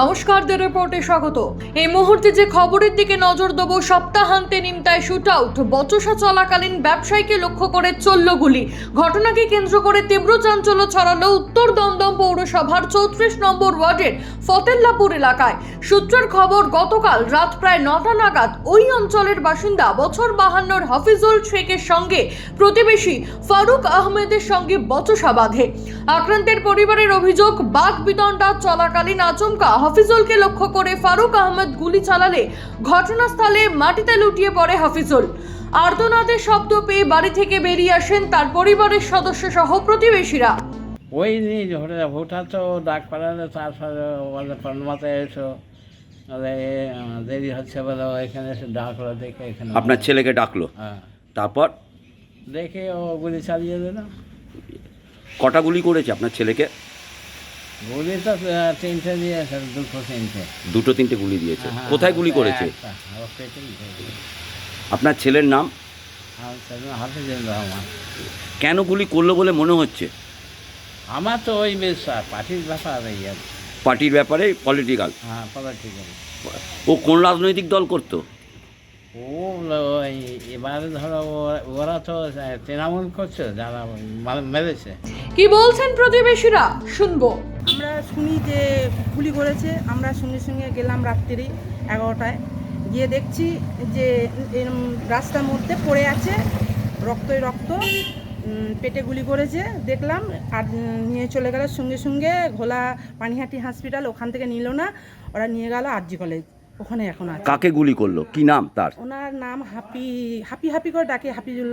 নমস্কার, দ্য রিপোর্টে স্বাগত। এই মুহূর্তে যে খবরের দিকে নজর দেবো, সপ্তাহান্তে নিমতায় শুট আউট বচসা চলাকালীন ব্যবসায়ীকে লক্ষ্য করে চলল গুলি। ঘটনাকে কেন্দ্র করে তীব্র চাঞ্চল্য ছড়ালো উত্তর দমদম পৌরসভার চৌত্রিশ নম্বর ওয়ার্ডের ফতেল্লাপুর এলাকায়। সূত্রের খবর, গতকাল রাত প্রায় নটা নাগাদ ওই অঞ্চলের বাসিন্দা বছর বাহান্নর হাফিজুল শেখের সঙ্গে প্রতিবেশী ফারুক আহমেদের সঙ্গে বচসা বাঁধে। আক্রান্তের পরিবারের অভিযোগ বাঘ বিতণ্ডা চলাকালীন আচমকা। হাফিজুলকে লক্ষ্য করে ফারুক আহমেদ গুলি চালালে ঘটনাস্থলে মাটিতে লুটিয়ে পড়ে হাফিজুল। আর্তনাদের শব্দ পেয়ে বাড়ি থেকে বেরিয়ে আসেন তার পরিবারের সদস্য সহ প্রতিবেশীরা। ওই নিয়ে ধরে ভোটার তো ডাক পাঠালে তারপরে বলে মাথায় এসো। দেরি হচ্ছে বলে এখানে এসে ডাকলো দেখে এখানে আপনার ছেলেকে ডাকলো? হ্যাঁ। তারপর? দেখে ও গুলি চালিয়ে দিল। কটা গুলি করেছে আপনার ছেলেকে? গুলি তো আহ, তিনটে দিয়েছে দুটো তিনটে। দুটো তিনটে গুলি দিয়েছে। হ্যাঁ, কোথায় গুলি করেছে? একটা, পেটেই। আপনার ছেলের নাম? হাফিজুর রহমান কেন গুলি করল বলে মনে হচ্ছে? আমার তো ওই পার্টির ব্যাপার এই আর কি। পার্টির ব্যাপারে পলিটিক্যাল হ্যাঁ পলিটিক্যাল ও কোন রাজনৈতিক দল করতো? ও ওই এবারে ধরো ওরা- ওরা তো তৃণমূল করছে যারা মেরেছে। কি বলছেন প্রতিবেশীরা? শুনব। আমরা শুনি যে গুলি করেছে আমরা সঙ্গে সঙ্গে গেলাম রাত্রি এগারোটায়। গিয়ে দেখছি যে রাস্তার মধ্যে পড়ে আছে রক্তই রক্ত পেটে গুলি করেছে। দেখলাম আর নিয়ে চলে গেল সঙ্গে সঙ্গে ঘোলা পানিহাটি হসপিটাল ওখান থেকে নিল না ওরা নিয়ে গেল আরজি কলেজ। ওখানে এখন আছে। কাকে গুলি করল? কি নাম তার? ওনার নাম হাপি হাপি হাপি করে ডাকে হাপিজুল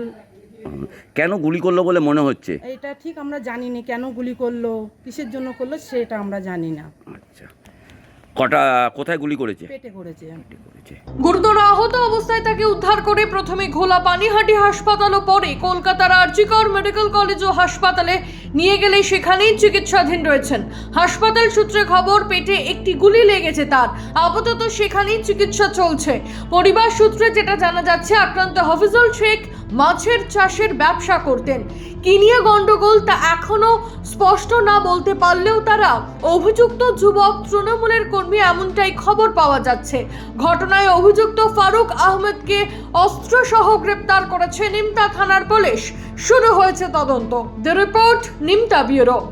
কেন গুলি করল বলে মনে হচ্ছে? এটা ঠিক আমরা জানি না কেন গুলি করল কিসের জন্য করল সেটা আমরা জানি না। আচ্ছা। কটা কোথায় গুলি করেছে? পেটে করেছে। করেছে। গুরুতর আহত অবস্থায় তাকে উদ্ধার করে প্রথমে ঘোলা পানিহাটি হাসপাতাল ও পরে কলকাতার আরজিকর মেডিকেল কলেজ ও হাসপাতালে নিয়ে গেলে সেখানেই চিকিৎসাধীন রয়েছেন। হাসপাতাল সূত্রে খবর, পেটে একটি গুলি লেগেছে তার। আপাতত সেখানেই চিকিৎসা চলছে। পরিবার সূত্রে যেটা জানা যাচ্ছে, আক্রান্ত হাফিজুল শেখ মাছের চাষের ব্যবসা করতেন। কি নিয়ে গন্ডগোল তা এখনও স্পষ্ট না বলতে পারলেও তারা অভিযুক্ত যুবক তৃণমূলের কর্মী এমনটাই খবর পাওয়া যাচ্ছে। ঘটনায় অভিযুক্ত ফারুক আহমেদকে অস্ত্রসহ গ্রেপ্তার করেছে নিমতা থানার পুলিশ। শুরু হয়েছে তদন্ত। The report, Nimta bureau.